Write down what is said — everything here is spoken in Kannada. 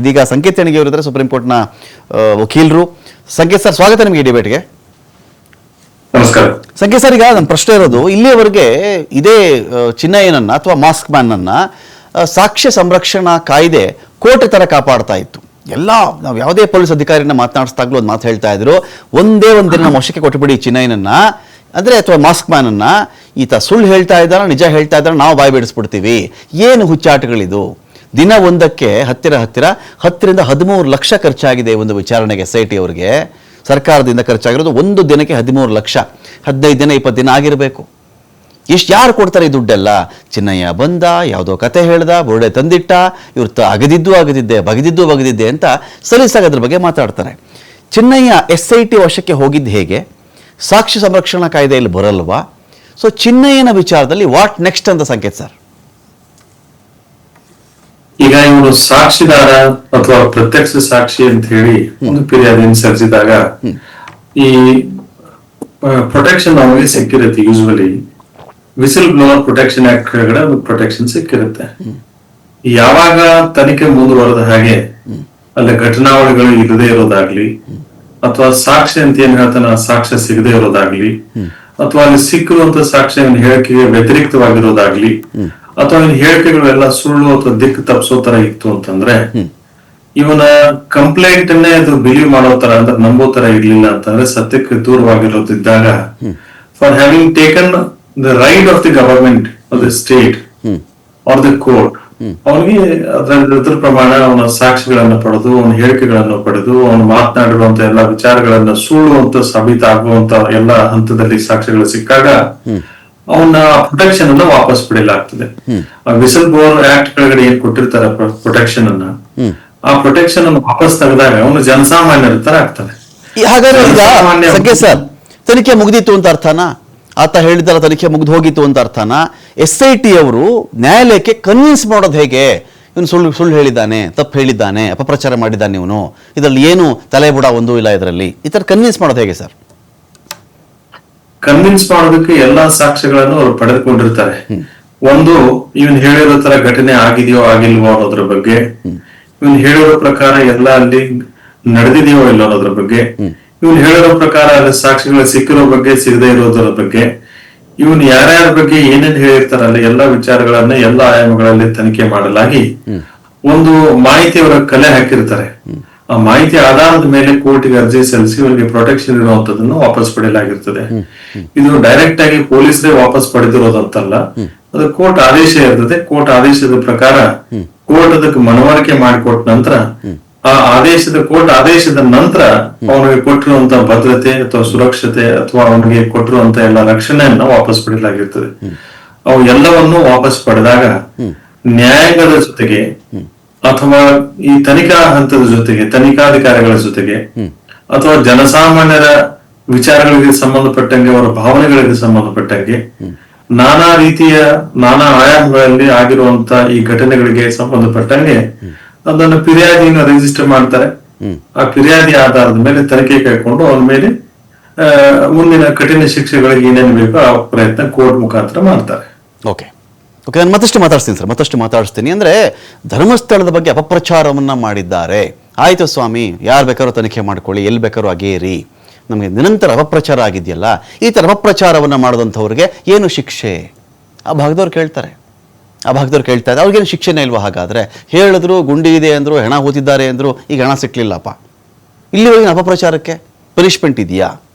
ಇದೀಗ ಸಂಕೇತ್ ಅವರಿದ್ದಾರೆ ಸುಪ್ರೀಂ ಕೋರ್ಟ್ನ ವಕೀಲರು. ಸಂಕೇತ್ ಸರ್ ಸ್ವಾಗತ ನಿಮಗೆ ಡಿಬೇಟ್ಗೆ ನಮಸ್ಕಾರ. ಸಂಕೇತ್ ಸರ್ ಈಗ ನನ್ನ ಪ್ರಶ್ನೆ ಇರೋದು ಇಲ್ಲಿಯವರೆಗೆ ಇದೇ ಚಿನ್ನ ಚಿನ್ನಯ್ಯನನ್ನ ಅಥವಾ ಮಾಸ್ಕ್ ಮ್ಯಾನನ್ನ ಸಾಕ್ಷ್ಯ ಸಂರಕ್ಷಣಾ ಕಾಯ್ದೆ ಕೋಟೆ ತರ ಕಾಪಾಡ್ತಾ ಇತ್ತು. ಎಲ್ಲ ನಾವು ಯಾವುದೇ ಪೊಲೀಸ್ ಅಧಿಕಾರಿನ ಮಾತನಾಡಿಸಿದಾಗಲೂ ಒಂದು ಮಾತು ಹೇಳ್ತಾ ಇದ್ರು. ಒಂದೇ ಒಂದು ದಿನ ಮೋಶಕ್ಕೆ ವಶಕ್ಕೆ ಕೊಟ್ಟುಬಿಡಿ ಚಿನ್ನಯ್ಯನನ್ನ ಅಂದ್ರೆ ಅಥವಾ ಮಾಸ್ಕ್ ಮ್ಯಾನನ್ನ ಈತ ಸುಳ್ಳು ಹೇಳ್ತಾ ಇದ್ದಾನ ನಿಜ ಹೇಳ್ತಾ ಇದ್ದಾನ ನಾವು ಬಾಯಿ ಬಿಡಿಸ್ಬಿಡ್ತೀವಿ. ಏನು ಹುಚ್ಚಾಟಗಳಿದು? ದಿನ ಒಂದಕ್ಕೆ ಹತ್ತಿರ ಹತ್ತಿರ ಹತ್ತರಿಂದ ಹದಿಮೂರು ಲಕ್ಷ ಖರ್ಚಾಗಿದೆ ಒಂದು ವಿಚಾರಣೆಗೆ ಎಸ್ ಐ ಟಿ ಅವರಿಗೆ. ಸರ್ಕಾರದಿಂದ ಖರ್ಚಾಗಿರೋದು ಒಂದು ದಿನಕ್ಕೆ ಹದಿಮೂರು ಲಕ್ಷ. ಹದಿನೈದು ದಿನ, ಇಪ್ಪತ್ತು ದಿನ ಆಗಿರಬೇಕು. ಇಷ್ಟು ಯಾರು ಕೊಡ್ತಾರೆ ಈ ದುಡ್ಡೆಲ್ಲ? ಚಿನ್ನಯ್ಯ ಬಂದ, ಯಾವುದೋ ಕತೆ ಹೇಳ್ದ ಬೋರ್ಡೆ ತಂದಿಟ್ಟ, ಇವ್ರು ತ ಅಗದಿದ್ದು ಅಗದಿದ್ದೆ, ಬಗೆದಿದ್ದು ಬಗದಿದ್ದೆ ಅಂತ ಸಲೀಸಾಗಿ ಅದ್ರ ಬಗ್ಗೆ ಮಾತಾಡ್ತಾರೆ. ಚಿನ್ನಯ್ಯ ಎಸ್ ಐ ಟಿ ವಶಕ್ಕೆ ಹೋಗಿದ್ದು ಹೇಗೆ? ಸಾಕ್ಷಿ ಸಂರಕ್ಷಣಾ ಕಾಯ್ದೆಯಲ್ಲಿ ಬರಲ್ವಾ? ಸೊ ಚಿನ್ನಯ್ಯನ ವಿಚಾರದಲ್ಲಿ ವಾಟ್ ನೆಕ್ಸ್ಟ್ ಅಂತ ಸಂಕೇತ್ ಸರ್ ಈಗ ಇವರು ಸಾಕ್ಷಿದಾರ ಅಥವಾ ಪ್ರತ್ಯಕ್ಷ ಸಾಕ್ಷಿ ಅಂತ ಹೇಳಿ ಒಂದು ಫಿರ್ಯಾದಿಯನ್ನು ಸಲ್ಲಿಸಿದಾಗ ಈ ಪ್ರೊಟೆಕ್ಷನ್ ನಮಗೆ ಸಿಕ್ಕಿರುತ್ತೆ usually whistle blower protection act ಕೆಳಗಡೆ ಒಂದು ಪ್ರೊಟೆಕ್ಷನ್ ಸಿಕ್ಕಿರುತ್ತೆ. ಯಾವಾಗ ತನಿಖೆ ಮುಂದುವರೆದ ಹಾಗೆ ಅಲ್ಲಿ ಘಟನಾವಳಿಗಳು ಇಲ್ಲದೆ ಇರೋದಾಗ್ಲಿ ಅಥವಾ ಸಾಕ್ಷಿ ಅಂತ ಏನ್ ಹೇಳ್ತಾನೆ ಆ ಸಾಕ್ಷ್ಯ ಸಿಗದೆ ಇರೋದಾಗ್ಲಿ ಅಥವಾ ಅಲ್ಲಿ ಸಿಕ್ಕಿರುವಂತ ಸಾಕ್ಷ್ಯ ಹೇಳಿಕೆಗೆ ವ್ಯತಿರಿಕ್ತವಾಗಿರೋದಾಗ್ಲಿ ಅಥವಾ ಹೇಳಿಕೆಗಳು ಎಲ್ಲ ಸುಳ್ಳು ಅಥವಾ ದಿಕ್ಕು ತಪ್ಪಿಸೋ ತರ ಇತ್ತು ಅಂತಂದ್ರೆ ಇವನ ಕಂಪ್ಲೇಂಟ್ ಅನ್ನೇ ಅದು ಬಿಲೀವ್ ಮಾಡೋ ತರ ಅಂದ್ರೆ ನಂಬೋ ತರ ಇರ್ಲಿಲ್ಲ ಅಂತಂದ್ರೆ ಸತ್ಯಕ್ಕೆ ದೂರವಾಗಿರೋದಿದ್ದಾಗ for having taken the right of the government of the state or the court ಅವನಿಗೆ ಅದರ ಅದ್ರ ಪ್ರಮಾಣ ಅವನ ಸಾಕ್ಷಿಗಳನ್ನ ಪಡೆದು ಅವನ ಹೇಳಿಕೆಗಳನ್ನು ಪಡೆದು ಅವನು ಮಾತನಾಡಿರುವಂತ ಎಲ್ಲ ವಿಚಾರಗಳನ್ನ ಸುಳ್ಳು ಅಂತ ಸಾಬೀತಾಗುವಂತ ಎಲ್ಲ ಹಂತದಲ್ಲಿ ಸಾಕ್ಷಿಗಳು ಸಿಕ್ಕಾಗ ಅವನ ಪ್ರೊಟೆಕ್ಷನ್ ಅನ್ನ ವಾಪಸ್ ಪಡೆಯಲಾಗ್ತದೆ ವಿಸಲ್ ಬೋರ್ ಆಕ್ಟ್ ಕೆಳಗಡೆ ಏನ್ ಕೊಟ್ಟಿರ್ತಾರೆ ಪ್ರೊಟೆಕ್ಷನ್ ಅನ್ನ ಆ ಪ್ರೊಟೆಕ್ಷನ್ ಅನ್ನು ವಾಪಸ್ ತೆಗೆದಾಗ ಅವನು ಜನಸಾಮಾನ್ಯರ ತರ ಆಗ್ತಾನೆ. ಹಾಗಾದ್ರೆ ಸರ್ ತನಿಖೆ ಮುಗಿದಿತ್ತು ಅಂತ ಅರ್ಥನಾ? ಆತ ಹೇಳಿದ್ದಲ್ಲ ತನಿಖೆ ಮುಗಿದು ಹೋಗಿತ್ತು ಅಂತ ಅರ್ಥನಾ? ಎಸ್ ಐ ಟಿ ಅವರು ನ್ಯಾಯಾಲಯಕ್ಕೆ ಕನ್ವಿನ್ಸ್ ಮಾಡೋದು ಹೇಗೆ? ಇವನು ಸುಳ್ಳು ಸುಳ್ಳು ಹೇಳಿದ್ದಾನೆ ತಪ್ಪು ಹೇಳಿದ್ದಾನೆ ಅಪಪ್ರಚಾರ ಮಾಡಿದ್ದಾನೆ ಇವನು. ಇದರಲ್ಲಿ ಏನು ತಲೆ ಬುಡ ಒಂದೂ ಇಲ್ಲ ಇದರಲ್ಲಿ? ಈ ಥರ ಕನ್ವಿನ್ಸ್ ಮಾಡೋದು ಹೇಗೆ ಸರ್? ಕನ್ವಿನ್ಸ್ ಮಾಡೋದಕ್ಕೆ ಎಲ್ಲಾ ಸಾಕ್ಷ್ಯಗಳನ್ನು ಅವರು ಪಡೆದುಕೊಂಡಿರ್ತಾರೆ. ಒಂದು, ಇವನ್ ಹೇಳಿರೋ ತರ ಘಟನೆ ಆಗಿದೆಯೋ ಆಗಿಲ್ವೋ ಅನ್ನೋದ್ರ ಬಗ್ಗೆ, ಇವನ್ ಹೇಳಿರೋ ಪ್ರಕಾರ ಎಲ್ಲ ಅಲ್ಲಿ ನಡೆದಿದೆಯೋ ಇಲ್ಲ ಅನ್ನೋದ್ರ ಬಗ್ಗೆ, ಇವನ್ ಹೇಳಿರೋ ಪ್ರಕಾರ ಅಲ್ಲಿ ಸಾಕ್ಷಿಗಳು ಸಿಕ್ಕಿರೋ ಬಗ್ಗೆ, ಸಿಗದೆ ಇರೋದ್ರ ಬಗ್ಗೆ, ಇವನ್ ಯಾರ್ಯಾರ ಬಗ್ಗೆ ಏನೇನ್ ಹೇಳಿರ್ತಾರಲ್ಲ ಎಲ್ಲಾ ವಿಚಾರಗಳನ್ನ ಎಲ್ಲಾ ಆಯಾಮಗಳಲ್ಲಿ ತನಿಖೆ ಮಾಡಲಾಗಿ ಒಂದು ಮಾಹಿತಿ ಅವರ ಕಲೆ ಹಾಕಿರ್ತಾರೆ. ಆ ಮಾಹಿತಿ ಆಧಾರದ ಮೇಲೆ ಕೋರ್ಟ್ಗೆ ಅರ್ಜಿ ಸಲ್ಲಿಸಿ ಅವರಿಗೆ ಪ್ರೊಟೆಕ್ಷನ್ ಇರುವಂತದನ್ನು ವಾಪಸ್ ಪಡೆಯಲಾಗಿರ್ತದೆ. ಇದು ಡೈರೆಕ್ಟ್ ಆಗಿ ಪೊಲೀಸರೇ ವಾಪಸ್ ಪಡೆದಿರೋದಂತಲ್ಲ ಅದು ಕೋರ್ಟ್ ಆದೇಶ ಇರ್ತದೆ. ಕೋರ್ಟ್ ಆದೇಶದ ಪ್ರಕಾರ ಕೋರ್ಟ್ ಅದಕ್ಕೆ ಮನವರಿಕೆ ಮಾಡಿಕೊಟ್ಟ ನಂತರ ಆ ಆದೇಶದ ಕೋರ್ಟ್ ಆದೇಶದ ನಂತರ ಅವನಿಗೆ ಕೊಟ್ಟಿರುವಂತ ಭದ್ರತೆ ಅಥವಾ ಸುರಕ್ಷತೆ ಅಥವಾ ಅವನಿಗೆ ಕೊಟ್ಟಿರುವಂತ ಎಲ್ಲ ರಕ್ಷಣೆಯನ್ನ ವಾಪಸ್ ಪಡೆಯಲಾಗಿರ್ತದೆ. ಅವು ಎಲ್ಲವನ್ನೂ ವಾಪಸ್ ಪಡೆದಾಗ ನ್ಯಾಯಾಂಗದ ಜೊತೆಗೆ ಅಥವಾ ಈ ತನಿಖಾ ಹಂತದ ಜೊತೆಗೆ ತನಿಖಾಧಿಕಾರಿಗಳ ಜೊತೆಗೆ ಅಥವಾ ಜನಸಾಮಾನ್ಯರ ವಿಚಾರಗಳಿಗೆ ಸಂಬಂಧಪಟ್ಟಂಗೆ ಅವರ ಭಾವನೆಗಳಿಗೆ ಸಂಬಂಧಪಟ್ಟಂಗೆ ನಾನಾ ರೀತಿಯ ನಾನಾ ಆಯಾಮಗಳಲ್ಲಿ ಆಗಿರುವಂತ ಈ ಘಟನೆಗಳಿಗೆ ಸಂಬಂಧಪಟ್ಟಂಗೆ ಅದನ್ನು ಫಿರ್ಯಾದಿಯನ್ನು ರಿಜಿಸ್ಟರ್ ಮಾಡ್ತಾರೆ. ಆ ಫಿರ್ಯಾದಿ ಆಧಾರದ ಮೇಲೆ ತನಿಖೆ ಕೈಕೊಂಡು ಅವನ ಮೇಲೆ ಮುಂದಿನ ಕಠಿಣ ಶಿಕ್ಷೆಗಳಿಗೆ ಏನೇನು ಬೇಕೋ ಆ ಪ್ರಯತ್ನ ಕೋರ್ಟ್ ಮುಖಾಂತರ ಮಾಡ್ತಾರೆ. ಓಕೆ ಓಕೆ ನಾನು ಮತ್ತಷ್ಟು ಮಾತಾಡ್ತೀನಿ ಸರ್, ಮತ್ತಷ್ಟು ಮಾತಾಡಿಸ್ತೀನಿ. ಅಂದರೆ ಧರ್ಮಸ್ಥಳದ ಬಗ್ಗೆ ಅಪಪ್ರಚಾರವನ್ನು ಮಾಡಿದ್ದಾರೆ. ಆಯಿತು ಸ್ವಾಮಿ, ಯಾರು ಬೇಕಾದ್ರೂ ತನಿಖೆ ಮಾಡ್ಕೊಳ್ಳಿ, ಎಲ್ಲಿ ಬೇಕಾದ್ರೂ ಅಗೇರಿ. ನಮಗೆ ನಿರಂತರ ಅಪಪ್ರಚಾರ ಆಗಿದೆಯಲ್ಲ, ಈ ಥರ ಅಪಪ್ರಚಾರವನ್ನು ಮಾಡಿದಂಥವ್ರಿಗೆ ಏನು ಶಿಕ್ಷೆ? ಆ ಭಾಗದವ್ರು ಕೇಳ್ತಾರೆ. ಆ ಭಾಗದವ್ರು ಕೇಳ್ತಾ ಇದ್ದಾರೆ. ಅವ್ರಿಗೇನು ಶಿಕ್ಷೆನೇ ಇಲ್ವಾ ಹಾಗಾದರೆ? ಹೇಳಿದ್ರು, ಗುಂಡಿ ಇದೆ ಅಂದರು, ಹೆಣ ಹೂತಿದ್ದಾರೆ ಅಂದರು, ಈಗ ಹಣ ಸಿಕ್ಕಲಿಲ್ಲಪ್ಪ ಇಲ್ಲಿವರೆಗಿನ ಅಪಪ್ರಚಾರಕ್ಕೆ ಪನಿಷ್ಮೆಂಟ್ ಇದೆಯಾ?